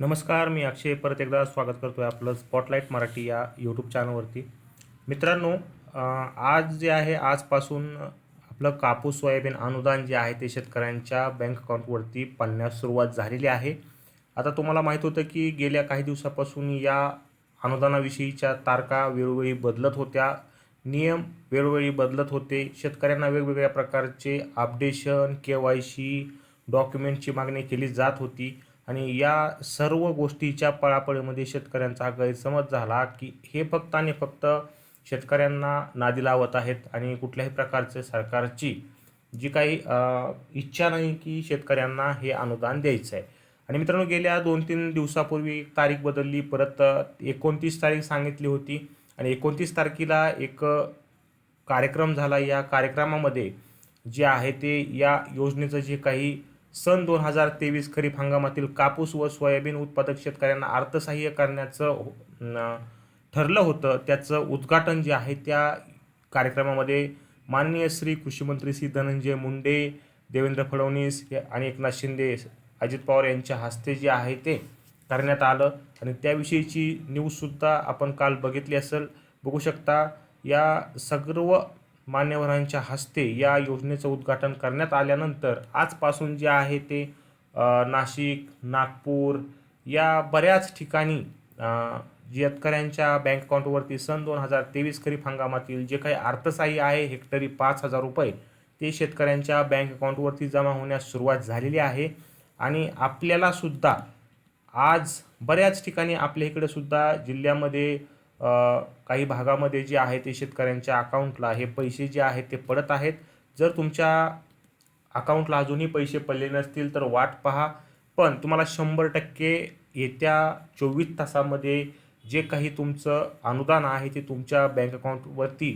नमस्कार मी अक्षय. परत एकदा स्वागत करतो आहे आपलं स्पॉटलाईट मराठी या यूट्यूब चॅनलवरती मित्रांनो आज जे आहे आजपासून आपलं कापूस सोयाबीन अनुदान जे आहे ते शेतकऱ्यांच्या बँक अकाउंटवरती पडण्यास सुरुवात झालेली आहे. आता तुम्हाला माहीत होतं की गेल्या काही दिवसापासून या अनुदानाविषयीच्या तारखा वेळोवेळी बदलत होत्या. नियम वेळोवेळी बदलत होते. शेतकऱ्यांना वेगवेगळ्या प्रकारचे अपडेशन के वाय सी डॉक्युमेंटची मागणी केली जात होती. आणि या सर्व गोष्टीच्या पळापळीमध्ये शेतकऱ्यांचा हा गैरसमज झाला की हे फक्त आणि फक्त शेतकऱ्यांना नादी लावत आहेत आणि कुठल्याही प्रकारचे सरकारची जी काही इच्छा नाही की शेतकऱ्यांना हे अनुदान द्यायचं आहे आणि मित्रांनो गेल्या दोन तीन दिवसापूर्वी एक तारीख बदलली परत एकोणतीस तारीख सांगितली होती आणि एकोणतीस तारखेला एक कार्यक्रम झाला. या कार्यक्रमामध्ये जे आहे ते या योजनेचं जे काही सन दोन हजार तेवीस खरीप हंगामातील कापूस व सोयाबीन उत्पादक शेतकऱ्यांना अर्थसहाय्य करण्याचं ठरलं होतं. त्याचं उद्घाटन जे आहे त्या कार्यक्रमामध्ये माननीय श्री कृषीमंत्री श्री धनंजय मुंडे देवेंद्र फडणवीस आणि एकनाथ शिंदे अजित पवार यांच्या हस्ते जे आहे ते करण्यात आलं. आणि त्याविषयीची न्यूजसुद्धा आपण काल बघितली असेल. बघू शकता या सर्व मान्यवरांच्या हस्ते या योजनेचं उद्घाटन करण्यात आल्यानंतर आजपासून जे आहे ते नाशिक नागपूर या बऱ्याच ठिकाणी शेतकऱ्यांच्या बँक अकाउंटवरती सन दोन हजार तेवीस खरीप हंगामातील जे काही अर्थसहाय्य आहे हेक्टरी पाच हजार रुपये ते शेतकऱ्यांच्या बँक अकाउंटवरती जमा होण्यास सुरुवात झालेली आहे. आणि आपल्यालासुद्धा आज बऱ्याच ठिकाणी आपल्या इकडे सुद्धा जिल्ह्यामध्ये काही भागामध्ये जे आहे ते शेतकऱ्यांच्या अकाउंटला हे पैसे जे आहेत ते पडत आहेत. जर तुमच्या अकाउंटला अजूनही पैसे पडले नसतील तर वाट पहा. पण तुम्हाला शंभर टक्के येत्या चोवीस तासामध्ये जे काही तुमचं अनुदान आहे ते तुमच्या बँक अकाउंटवरती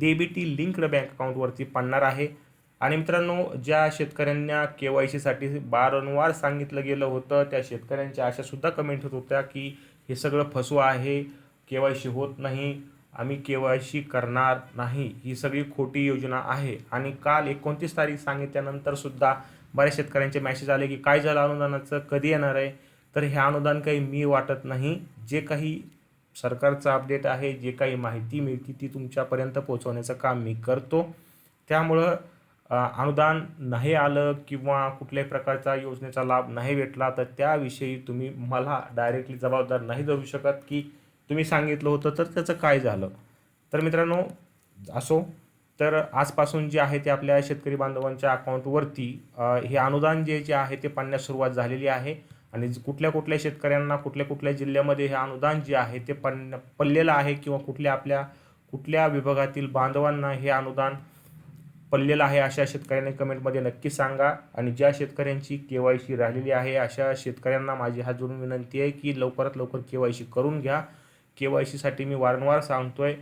डेबिटी लिंक्ड बँक अकाउंटवरती पडणार आहे. आणि मित्रांनो ज्या शेतकऱ्यांना के वाय सीसाठी वारंवार सांगितलं गेलं होतं त्या शेतकऱ्यांच्या अशासुद्धा कमेंट होत होत्या की हे सगळं फसवं आहे. के वाय सी होत नाही आम्ही के वाय सी करणार नाही ही सगळी खोटी योजना आहे. आणि काल एकोणतीस तारीख सांगितल्यानंतर सुद्धा बऱ्याच शेतकऱ्यांचे मॅसेज आले की काय झालं अनुदानाचं? कधी येणार आहे? तर हे अनुदान काही मी वाटत नाही. जे काही सरकारचं अपडेट आहे जे काही माहिती मिळते ती तुमच्यापर्यंत पोहोचवण्याचं काम मी करतो. त्यामुळं अनुदान नाही आलं किंवा कुठल्याही प्रकारचा योजनेचा लाभ नाही भेटला तर त्याविषयी तुम्ही मला डायरेक्टली जबाबदार नाही धरू शकत की तुम्ही सांगितलं होतं तर त्याचं काय झालं? तर मित्रांनो असो तर आजपासून जे आहे ते आपल्या शेतकरी बांधवांच्या अकाउंटवरती हे अनुदान जे जे आहे ते पडण्यास सुरुवात झालेली आहे. आणि ज- कुठल्या कुठल्या शेतकऱ्यांना कुठल्या कुठल्या जिल्ह्यामध्ये हे अनुदान जे आहे ते पड पडलेलं आहे किंवा कुठल्या आपल्या कुठल्या विभागातील बांधवांना हे अनुदान पडलेलं आहे अशा शेतकऱ्यांनी कमेंटमध्ये नक्की सांगा. आणि ज्या शेतकऱ्यांची के वाय सी राहिलेली आहे अशा शेतकऱ्यांना माझी हात जोडून विनंती आहे की लवकरात लवकर के वाय सी करून घ्या. के वाय सीसाठी मी वारंवार सांगतोय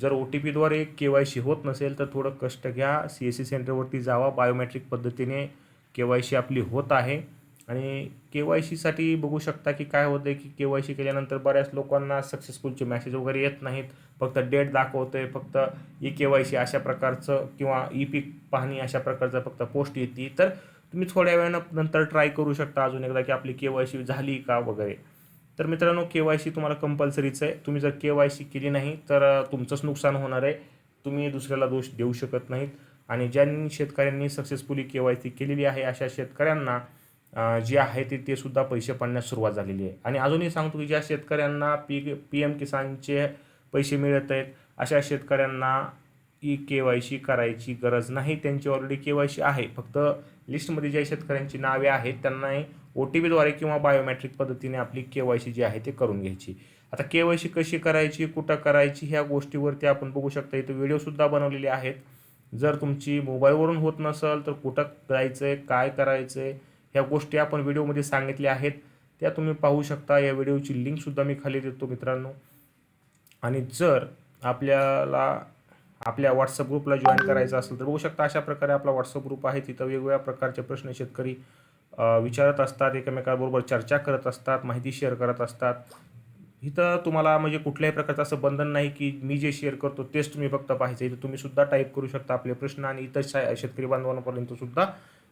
जर ओ टी पीद्वारे के वाय सी होत नसेल तर थोडं कष्ट घ्या. सी एस सी सेंटरवरती जावा. बायोमेट्रिक पद्धतीने के वाय सी आपली होत आहे. आणि के वाय सीसाठी बघू शकता की काय होतं आहे की के वाय सी केल्यानंतर बऱ्याच लोकांना सक्सेसफुलचे मॅसेज वगैरे येत नाहीत. फक्त डेट दाखवतो आहे फक्त ई के वाय सी अशा प्रकारचं किंवा ई पीक पाहणी अशा प्रकारचं फक्त पोस्ट येते. तर तुम्ही थोड्या वेळानं नंतर ट्राय करू शकता अजून एकदा की आपली के वाय सी झाली का वगैरे. तर मित्रांनो के वाय सी तुम्हाला कंपल्सरीच आहे. तुम्ही जर के वाय सी केली नाही तर तुमचंच नुकसान होणार आहे. तुम्ही दुसऱ्याला दोष देऊ शकत नाहीत. आणि ज्यांनी शेतकऱ्यांनी सक्सेसफुली के वाय सी केलेली आहे अशा शेतकऱ्यांना जे आहे ते ते सुद्धा पैसे पडण्यास सुरुवात झालेली आहे. आणि अजूनही सांगतो की ज्या शेतकऱ्यांना पी पी एम किसानचे पैसे मिळत आहेत अशा शेतकऱ्यांना ई के वाय सी करायची गरज नाही. त्यांची ऑलरेडी के वाय सी आहे. फक्त लिस्टमध्ये ज्या शेतकऱ्यांची नावे आहेत त्यांनाही ओ टी पीद्वारे किंवा बायोमॅट्रिक पद्धतीने आपली के वाय सी जी आहे ते करून घ्यायची. आता के वाय सी कशी करायची कुठं करायची ह्या गोष्टीवरती आपण बघू शकता. इथं व्हिडिओसुद्धा बनवलेले आहेत. जर तुमची मोबाईलवरून होत नसेल तर कुठं जायचं आहे काय करायचं आहे ह्या गोष्टी आपण व्हिडिओमध्ये सांगितल्या आहेत. त्या तुम्ही पाहू शकता. या व्हिडिओची लिंकसुद्धा मी खाली देतो मित्रांनो. आणि जर आपल्याला आपल्या व्हॉट्सअप ग्रुपला जॉईन करायचं असेल तर बघू शकता अशा प्रकारे आपला व्हॉट्सअप ग्रुप आहे. तिथं वेगवेगळ्या प्रकारचे प्रश्न शेतकरी विचारत असतात एकमेकाबरोबर चर्चा करत असतात माहिती शेअर करत असतात. इथं तुम्हाला म्हणजे कुठल्याही प्रकारचं असं बंधन नाही की मी जे शेअर करतो तेच तुम्ही फक्त पाहायचं. इथं तुम्ही सुद्धा टाईप करू शकता आपले प्रश्न आणि इतर शेतकरी बांधवांपर्यंत सुद्धा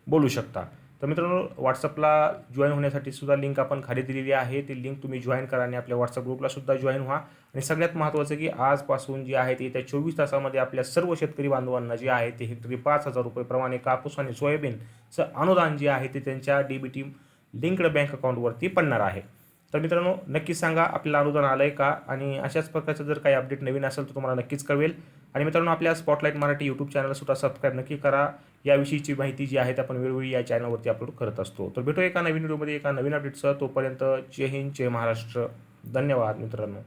बोलू शकता. तर मित्रांनो व्हॉट्सअपला जॉईन होण्यासाठी सुद्धा लिंक आपण खाली दिलेली आहे. ती लिंक तुम्ही जॉईन करा आणि आपल्या व्हॉट्सअप ग्रुपला सुद्धा जॉईन व्हा. आणि सगळ्यात महत्त्वाचं की आजपासून जे आहे ते येत्या चोवीस तासामध्ये आपल्या सर्व शेतकरी बांधवांना जे आहे ते हेक्टरी पाच हजार रुपयेप्रमाणे कापूस आणि सोयाबीनचं अनुदान जे आहे ते त्यांच्या D B T linked bank अकाउंटवरती पडणार आहे. तर मित्रांनो नक्कीच सांगा आपल्याला अनुदान आलं आहे का? आणि अशाच प्रकारचं जर काही अपडेट नवीन असेल तर तुम्हाला नक्कीच कळवेल. आणि मित्रांनो आपल्या स्पॉटलाईट मराठी यूट्यूब चॅनलसुद्धा सबस्क्राईब नक्की करा. याविषयीची माहिती जी आहे आपण वेळोवेळी या चॅनलवरती अपलोड करत असतो. तर भेटू एका नवीन व्हिडिओमध्ये एका नवीन अपडेटसह तोपर्यंत जय हिंद जय महाराष्ट्र. धन्यवाद मित्रांनो.